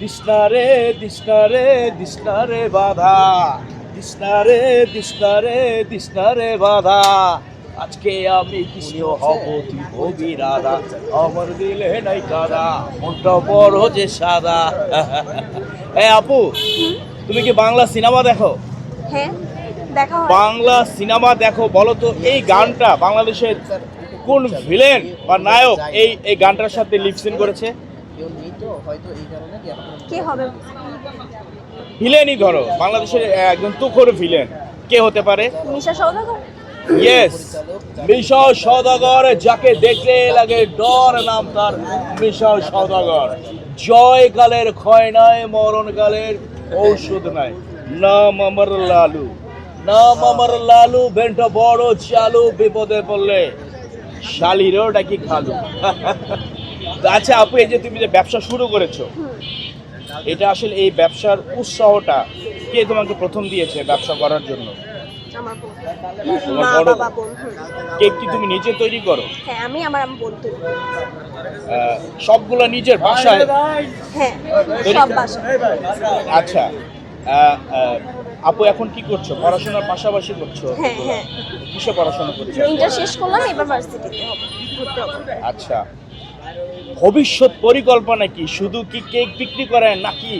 দিসনারে দিসনারে দিসনারে বাধা। দিসনারে দিসনারে দিসনারে বাধা। আজকে আমি কৃষ্ণ হব তুই হবি রাধা আমার দিলে নাই কাদা মনটা বড় যে সাদা। এ আপু তুমি কি বাংলা সিনেমা দেখো? হ্যাঁ দেখা বাংলা সিনেমা দেখো বলো তো এই গানটা বাংলাদেশের কোন ভিলেন বা নায়ক এই এই গানটার সাথে লিপসিন করেছে? তো হয়তো এই কারণে কে হবে? ভিলেনই ধরো বাংলাদেশের একজন তুখোর ভিলেন। কে হতে পারে? মিশা ইয়েস মিশা সদাগর যাকে দেখলে লাগে ডর নাম তার মিশা সদাগর জয়কালের ক্ষয় নাই মরণকালের ঔষধ নাই। নাম আমার লালু। নাম আমার লালু বেনটা বড় চালু বিপদে পড়লে শালিরও ডাকি খালু। আচ্ছা আপু এই যে তুমি যে ব্যবসা শুরু করেছ এটা আসলে এই ব্যবসার উৎসাহটা কে তোমাকে প্রথম দিয়েছে ব্যবসা করার জন্য? বোন। বোন। কেক কি তুমি নিজে তৈরি করো? হ্যাঁ আমি আমার আমি বন্ধু আহ, সবগুলো নিজের বাসায়? হ্যাঁ সব আচ্ছা আপু এখন কি করছ? পড়াশোনার পাশাপাশি করছ? হ্যাঁ হ্যাঁ। কিসে পড়াশোনা করছ? ইন্টার শেষ করলাম এবার ভার্সিটিতে হবে। আচ্ছা ভবিষ্যৎ পরিকল্পনা কি? শুধু কি কেক বিক্রি করেন নাকি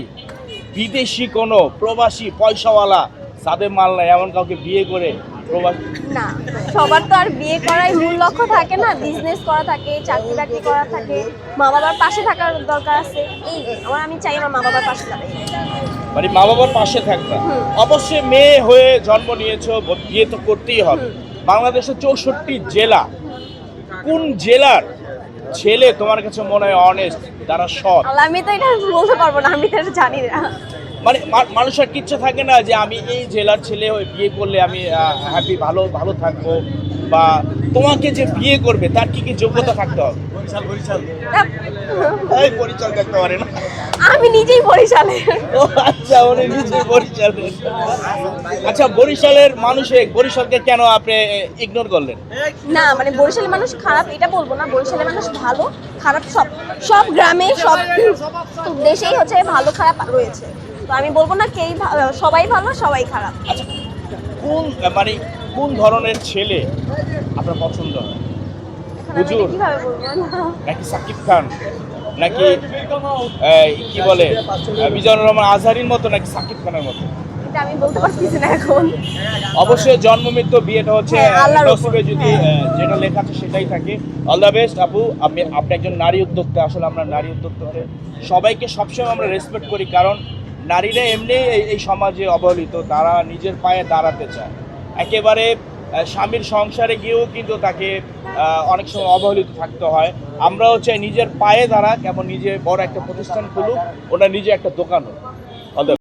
বিদেশি কোনো প্রবাসী পয়সাওয়ালা সাদে মাল নাই এমন কাউকে বিয়ে করে প্রবাসী? না সবার তো আর বিয়ে করাই মূল লক্ষ্য থাকে না বিজনেস করা থাকে চাকরি বাকরি করা থাকে। মা বাবার পাশে থাকার দরকার আছে। এই আমার আমি চাই আমার মা বাবার পাশে দাঁড়াই মানে মা বাবার পাশে থাকবা অবশ্যই মেয়ে হয়ে জন্ম নিয়েছো বিয়ে তো করতেই হবে। বাংলাদেশের চৌষট্টি জেলা কোন জেলার ছেলে তোমার কাছে মনে হয় অনেস্ট তারা সৎ? আমি তো এটা বলতে পারব না আমি তো এটা জানি না। মানে মানুষের কিচ্ছু থাকে না যে আমি এই জেলার ছেলে হয়ে বিয়ে করলে আমি হ্যাপি ভালো ভালো থাকব। বা তোমাকে যে বিয়ে করবে তার কি কি যোগ্যতা থাকতে হবে? এই পরিচয় দেখতে পারে না। আমি নিজেই বরিশালে। ও আচ্ছা উনি বরিশালের আচ্ছা বরিশালের মানুষে বরিশালকে কেন আপনি ইগনোর করলেন? না মানে বরিশালের মানুষ খারাপ এটা বলব না। বরিশালের মানুষ ভালো খারাপ সব সব গ্রামে সব দেশেই হচ্ছে ভালো খারাপ রয়েছে। তো আমি বলব না কেই সবাই ভালো সবাই খারাপ। আচ্ছা কোন মানে কোন ধরনের ছেলে আপনার পছন্দ হয়? হুজুর। নাকি সাকিব খান? নাকি কি বলে মিজানুর রহমান আজহারির মতো নাকি সাকিব খানের মতো? আমি বলতে পারতেছি না এখন। অবশ্যই জন্ম মৃত্যু বিয়েটা হচ্ছে হ্যাঁ, নসিবে যদি যেটা লেখা আছে সেটাই থাকে। অল দ্য বেস্ট আপু আপনি আপনি একজন নারী উদ্যোক্তা আসলে আমরা নারী উদ্যোক্তাকে সবাইকে সবসময় আমরা রেসপেক্ট করি কারণ নারীরা এমনি এই সমাজে অবহেলিত তারা নিজের পায়ে দাঁড়াতে চায়। একেবারে স্বামীর সংসারে গিয়েও কিন্তু তাকে অনেক সময় অবহেলিত থাকতে হয়। আমরাও চাই নিজের পায়ে দাঁড়া কেমন নিজে বড় একটা প্রতিষ্ঠান খুলুক ওটা নিজে একটা দোকান হোক।